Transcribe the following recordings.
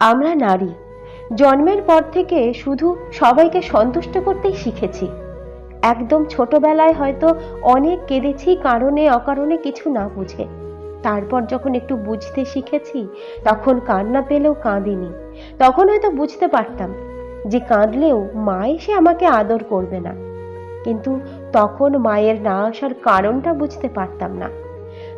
আমরা নারী। জন্মের পর থেকে শুধু সবাইকে সন্তুষ্ট করতেই শিখেছি। একদম ছোটবেলায় হয়তো অনেক কেঁদেছি কারণে, অকারণে কিছু না বুঝে। তারপর যখন একটু বুঝতে শিখেছি, তখন কান্না পেলেও কাঁদিনি। তখন হয়তো বুঝতে পারতাম যে কাঁদলেও মা এসে আমাকে আদর করবে না। কিন্তু তখন মায়ের না আসার কারণটা বুঝতে পারতাম না।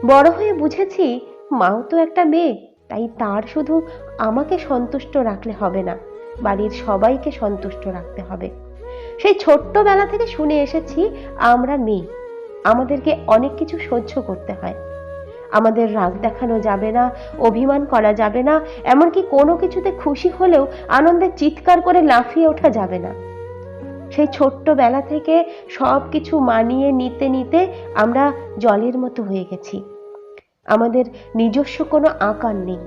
বড় হয়ে বুঝেছি, মাও তো একটা মেয়ে। তাই তার শুধু আমাকে সন্তুষ্ট রাখলে হবে না, বাড়ির সবাইকে সন্তুষ্ট রাখতে হবে। সেই ছোট্টবেলা থেকে শুনে এসেছি আমরা মেয়ে, আমাদেরকে অনেক কিছু সহ্য করতে হয়। আমাদের রাগ দেখানো যাবে না, অভিমান করা যাবে না, এমনকি কোনো কিছুতে খুশি হলেও আনন্দে চিৎকার করে লাফিয়ে ওঠা যাবে না। সেই ছোট্টবেলা থেকে সব কিছু মানিয়ে নিতে নিতে আমরা জলের মতো হয়ে গেছি। আমাদের নিজস্ব কোনো আকার নেই।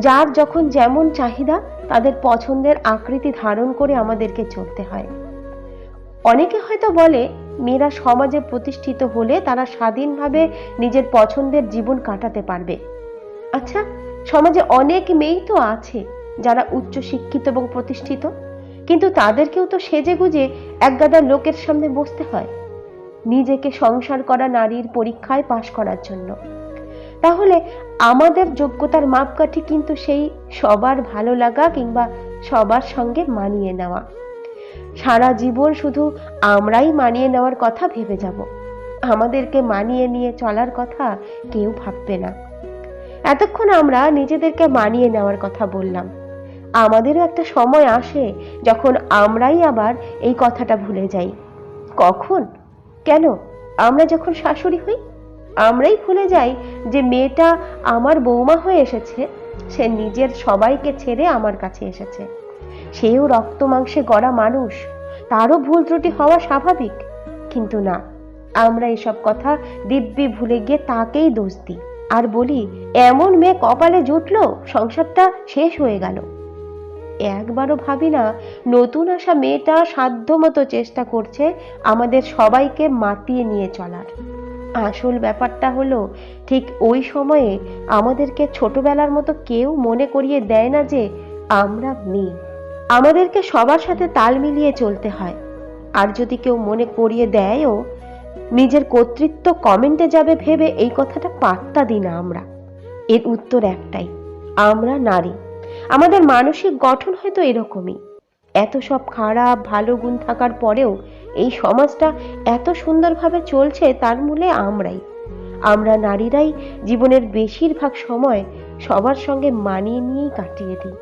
যার যখন যেমন চাহিদা, তাদের পছন্দের আকৃতি ধারণ করে আমাদেরকে চলতে হয়। অনেকে হয়তো বলে, মেয়েরা সমাজে প্রতিষ্ঠিত হলে তারা স্বাধীনভাবে নিজের পছন্দের জীবন কাটাতে পারবে। আচ্ছা সমাজে অনেক মেয়েই তো আছে যারা উচ্চ শিক্ষিত এবং প্রতিষ্ঠিত, কিন্তু তাদেরকেও তো সেজে গুজে একগাদা লোকের সামনে বসতে হয়। নিজেকে সংসার করা নারীর পরীক্ষায় পাশ করার জন্য। তাহলে আমাদের যোগ্যতার মাপকাঠি কিন্তু সেই সবার ভালো লাগা কিংবা সবার সঙ্গে মানিয়ে নেওয়া। সারা জীবন শুধু আমরাই মানিয়ে নেওয়ার কথা ভেবে যাব। আমাদেরকে মানিয়ে নিয়ে চলার কথা কেউ ভাববে না। এতক্ষণ আমরা নিজেদেরকে মানিয়ে নেওয়ার কথা বললাম। আমাদেরও একটা সময় আসে যখন আমরাই আবার এই কথাটা ভুলে যাই। কখন? কেন? আমরা যখন শাশুড়ি হই আমরাই ভুলে যাই যে মেয়েটা আমার বৌমা হয়ে এসেছে। সে নিজের সবাইকে ছেড়ে আমার কাছে এসেছে। সেও রক্ত মাংসে গড়া মানুষ। তারও ভুল ত্রুটি হওয়া স্বাভাবিক। কিন্তু না, আমরা এসব কথা দিব্যি ভুলে গিয়ে তাকেই দোষ দিই। আর বলি, এমন মেয়ে কপালে জুটলো, সংসারটা শেষ হয়ে গেল। একবারও ভাবি না, নতুন আসা মেয়েটা সাধ্যমতো চেষ্টা করছে আমাদের সবাইকে মাতিয়ে নিয়ে চলার। আসল ব্যাপারটা হলো, ঠিক ওই সময়ে আমাদেরকে ছোটবেলার মতো কেউ মনে করিয়ে দেয় না যে আমরা মেয়ে। আমাদেরকে সবার সাথে তাল মিলিয়ে চলতে হয়। আর যদি কেউ মনে করিয়ে দেয়ও, নিজের কর্তৃত্ব কমেন্টে যাবে ভেবে এই কথাটা পাত্তা দিই না আমরা। এর উত্তর একটাই, আমরা নারী। আমাদের মানসিক গঠন হয়তো এরকমই। এত সব খারাপ, ভালো গুণ থাকার পরেও এই সমাজটা এত সুন্দরভাবে চলছে তার মূলে আমরাই। আমরা নারীরাই জীবনের বেশিরভাগ সময় সবার সঙ্গে মানিয়ে নিয়েই কাটিয়ে দিই।